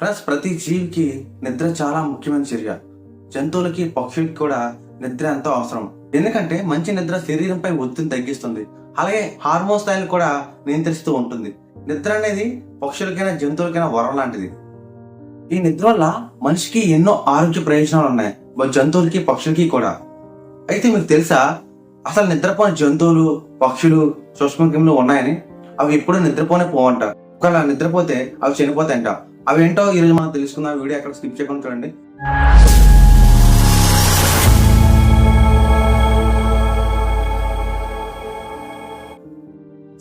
Friends ప్రతి జీవికి నిద్ర చాలా ముఖ్యమైన చర్య. జంతువులకి పక్షులకి కూడా నిద్ర ఎంతో అవసరం. ఎందుకంటే మంచి నిద్ర శరీరంపై ఒత్తిడిని తగ్గిస్తుంది. అలాగే హార్మోన్ స్థాయిని కూడా నియంత్రిస్తూ ఉంటుంది. నిద్ర అనేది పక్షులకైనా జంతువులకైనా వరం లాంటిది. ఈ నిద్ర వల్ల మనిషికి ఎన్నో ఆరోగ్య ప్రయోజనాలు ఉన్నాయి. మరి జంతువులకి పక్షులకి కూడా. అయితే మీకు తెలుసా? అసలు నిద్రపోని జంతువులు పక్షులు సూక్ష్మక్రిములు ఉన్నాయని? అవి ఎప్పుడూ నిద్రపోనే పోవంట. ఒకవేళ నిద్రపోతే అవి చనిపోతాయంట. అవి ఏంటో ఈరోజు మనం తెలుసుకుందాం. వీడియో అక్కడ స్కిప్ చేయకుండా చూడండి.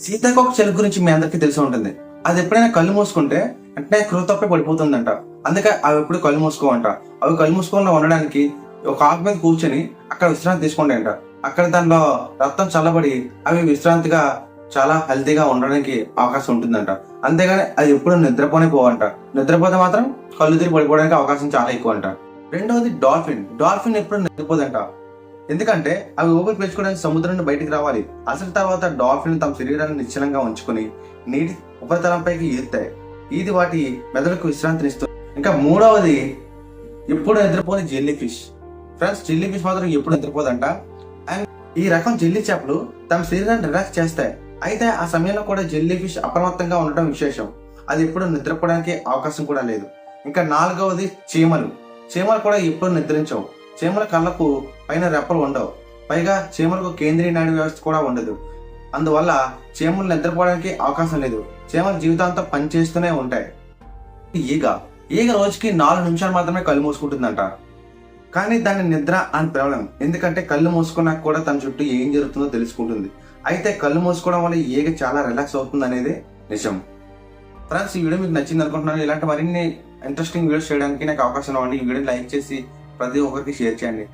సీతాకోక చెలుగు గురించి మీ అందరికీ తెలిసి ఉంటుంది. అది ఎప్పుడైనా కళ్ళు మూసుకుంటే వెంటనే కృతప్పై పడిపోతుందంట. అందుకే అవి ఎప్పుడు కళ్ళు మూసుకోవంట. అవి కళ్ళు మూసుకోకుండా ఉండడానికి ఒక ఆకు మీద కూర్చొని అక్కడ విశ్రాంతి తీసుకుంటాయంట అక్కడ దానిలో రక్తం చల్లబడి అవి విశ్రాంతిగా చాలా హెల్తీగా ఉండడానికి అవకాశం ఉంటుందంట. అంతేగాని అది ఎప్పుడు నిద్రపోనే పోవంట. నిద్రపోతే మాత్రం కళ్ళు తిరిగి పడిపోవడానికి అవకాశం చాలా ఎక్కువ అంట రెండవది డాల్ఫిన్. డాల్ఫిన్ ఎప్పుడు నిద్రపోదంట. ఎందుకంటే అవి ఊపిరి పెంచుకోవడానికి సముద్రం నుండి బయటికి రావాలి. అసలు తర్వాత డాల్ఫిన్ తమ శరీరాన్ని నిశ్చలంగా ఉంచుకొని నీటి ఉపరితలంపైకి ఈదుతాయి ఇది వాటి మెదడుకు విశ్రాంతినిస్తుంది. ఇంకా మూడవది ఎప్పుడు నిద్రపోని jellyfish. Friends jellyfish మాత్రం ఎప్పుడు నిద్రపోదంట. అండ్ ఈ రకం జెల్లీ చేపలు తమ శరీరాన్ని రిలాక్స్ చేస్తాయి. అయితే ఆ సమయంలో కూడా జెల్లీ ఫిష్ అప్రమత్తంగా ఉండటం విశేషం. అది ఎప్పుడు నిద్రపోవడానికి అవకాశం కూడా లేదు. ఇంకా నాలుగవది చీమలు. చీమలు కూడా ఎప్పుడు నిద్రించవు. చీమల కళ్ళకు పైన రెప్పలు ఉండవు. పైగా చీమలకు కేంద్రీయ నాడి వ్యవస్థ కూడా ఉండదు. అందువల్ల చీమలు నిద్రపోవడానికి అవకాశం లేదు. చీమల జీవితాంతం పనిచేస్తూనే ఉంటాయి. ఈగ. ఈగ రోజుకి నాలుగు నిమిషాలు మాత్రమే కళ్ళు మూసుకుంటుందంట. కానీ దాన్ని నిద్ర అని పిలవలేం. ఎందుకంటే కళ్ళు మూసుకున్నాక కూడా తన చుట్టూ ఏం జరుగుతుందో తెలుసుకుంటుంది. అయితే కళ్ళు మూసుకోవడం వల్ల ఈగ చాలా రిలాక్స్ అవుతుంది అనేది నిజం. ఫ్రెండ్స్ ఈ వీడియో మీకు నచ్చింది అనుకుంటున్నాను. ఇలాంటి మరిన్ని ఇంట్రెస్టింగ్ వీడియోస్ చేయడానికి నాకు అవకాశం ఇవ్వండి. ఈ వీడియో లైక్ చేసి ప్రతి ఒక్కరికి షేర్ చేయండి.